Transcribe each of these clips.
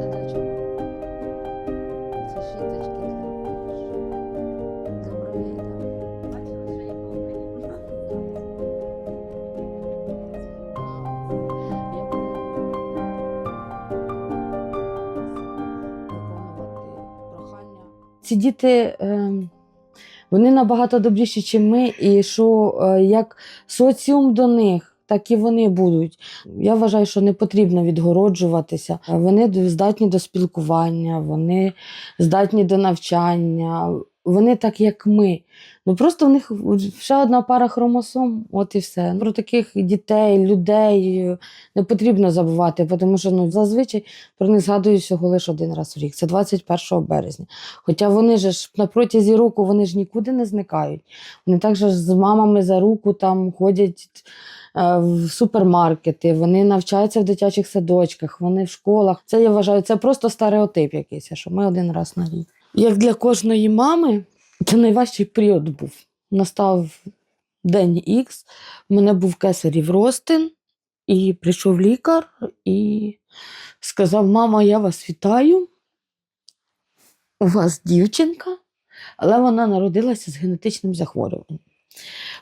Це для чого? Це шіточки. Ці діти. Ем, вони набагато добріші, ніж ми, і що е, як соціум до них так і вони будуть. Я вважаю, що не потрібно відгороджуватися. Вони здатні до спілкування, вони здатні до навчання. Вони так, як ми. Ну просто в них ще одна пара хромосом, от і все. Про таких дітей, людей не потрібно забувати, тому що ну, зазвичай про них згадують всього лише один раз в рік. Це 21 березня. Хоча вони ж на протязі року вони ж нікуди не зникають. Вони також з мамами за руку там ходять в супермаркети, вони навчаються в дитячих садочках, вони в школах. Це я вважаю, це просто стереотип якийсь, що ми один раз на рік. Як для кожної мами, це найважчий період був. Настав день Х, в мене був кесарів розтин, і прийшов лікар і сказав: Мама, я вас вітаю. У вас дівчинка, але вона народилася з генетичним захворюванням.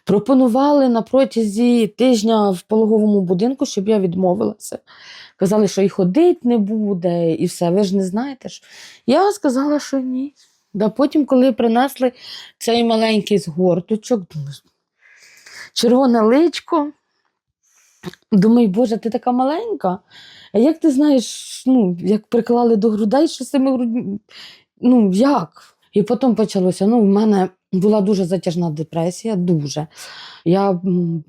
Пропонували на протязі тижня в пологовому будинку, щоб я відмовилася. Казали, що і ходить не буде, і все. Ви ж не знаєте. ж. Я сказала, що ні. Да потім, коли принесли цей маленький згорточок, думаю, червоне личко. Думаю, Боже, ти така маленька. А як ти знаєш, ну, як приклали до грудей, що з цими грудьми? Ну, як? І потім почалося. Ну, в мене була дуже затяжна депресія, дуже. Я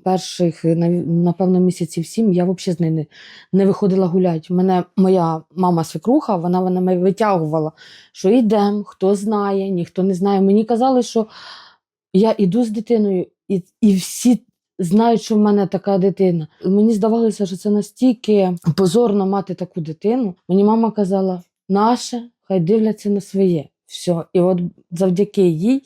перших, напевно, місяців сім я взагалі з нею не, не виходила гуляти. Мене моя мама свекруха, вона мене мене витягувала, що йдемо, хто знає, ніхто не знає. Мені казали, що я іду з дитиною, і, і всі знають, що в мене така дитина. Мені здавалося, що це настільки позорно мати таку дитину. Мені мама казала, наше, хай дивляться на своє. Все. І от завдяки їй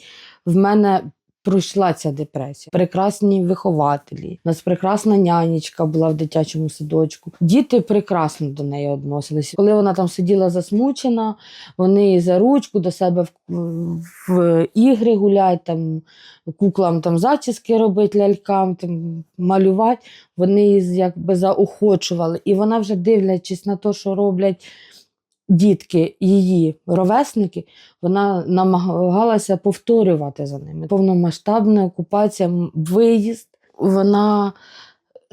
в мене пройшла ця депресія. Прекрасні вихователі. У нас прекрасна нянечка була в дитячому садочку. Діти прекрасно до неї відносилися. Коли вона там сиділа засмучена, вони за ручку до себе в, в ігри гулять, там куклам там зачіски робити, лялькам там малювати. Вони її якби заохочували. І вона вже дивлячись на те, що роблять дітки, її ровесники, вона намагалася повторювати за ними. Повномасштабна окупація, виїзд, вона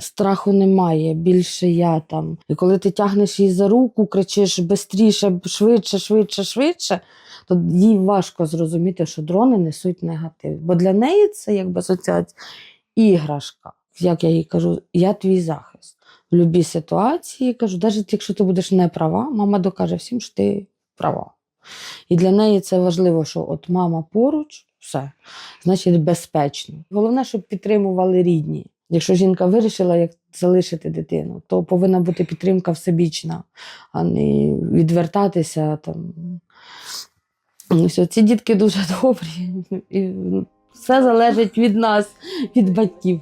страху немає, більше я там. І коли ти тягнеш її за руку, кричиш бистріше, швидше, швидше, швидше, то їй важко зрозуміти, що дрони несуть негатив. Бо для неї це якби асоціація іграшка. Як я їй кажу, я твій захист. Будь-якій ситуації кажу, навіть якщо ти будеш не права, мама докаже всім, що ти права. І для неї це важливо, що от мама поруч, все, значить безпечно. Головне, щоб підтримували рідні. Якщо жінка вирішила як залишити дитину, то повинна бути підтримка всебічна, а не відвертатися. Там. Ну, все, ці дітки дуже добрі. І все залежить від нас, від батьків.